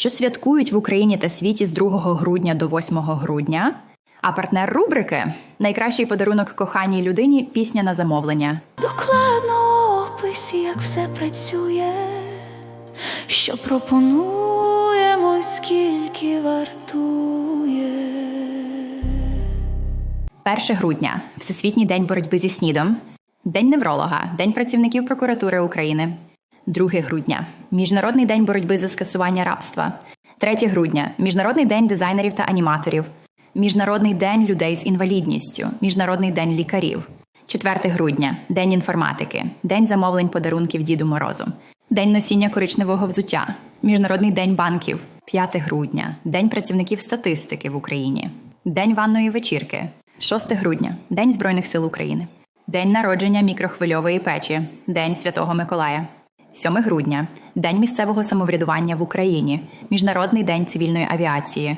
що святкують в Україні та світі з 2 грудня до 8 грудня. А партнер рубрики найкращий подарунок коханій людині пісня на замовлення. Докладно описі, як все працює, що пропонуємо, скільки вартує. 1 грудня Всесвітній день боротьби зі снідом, День невролога, День працівників прокуратури України. 2 грудня. Міжнародний день боротьби за скасування рабства. 3 грудня. Міжнародний день дизайнерів та аніматорів. Міжнародний день людей з інвалідністю, Міжнародний день лікарів. 4 грудня. День інформатики, День замовлень подарунків Діду Морозу, День носіння коричневого взуття, Міжнародний день банків, 5 грудня, День працівників статистики в Україні, День ванної вечірки, 6 грудня, День Збройних сил України, День народження мікрохвильової печі, День Святого Миколая. 7 грудня. День місцевого самоврядування в Україні, Міжнародний день цивільної авіації,